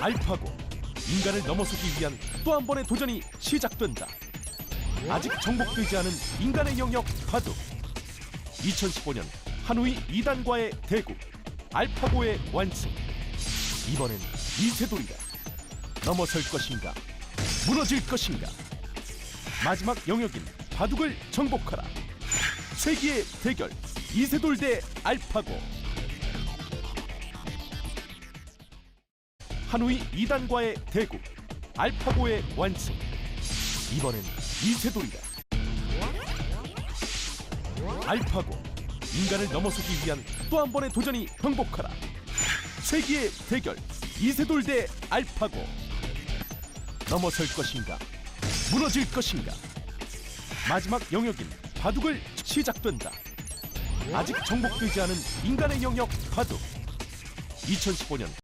알파고 인간을 넘어서기 위한 또 한 번의 도전이 시작된다. 아직 정복되지 않은 인간의 영역 바둑. 2015년 한우이 2단과의 대구 알파고의 완승. 이번엔 이세돌이다. 넘어설 것인가? 무너질 것인가? 마지막 영역인 바둑을 정복하라. 세기의 대결 이세돌 대 알파고. 한우이 2단과의 대구 알파고의 완승. 이번엔 이세돌이다. 알파고 인간을 넘어서기 위한 또 한 번의 도전이 정복하라. 세기의 대결 이세돌 대 알파고. 넘어설 것인가? 무너질 것인가? 마지막 영역인 바둑을 시작된다. 아직 정복되지 않은 인간의 영역 바둑. 2015년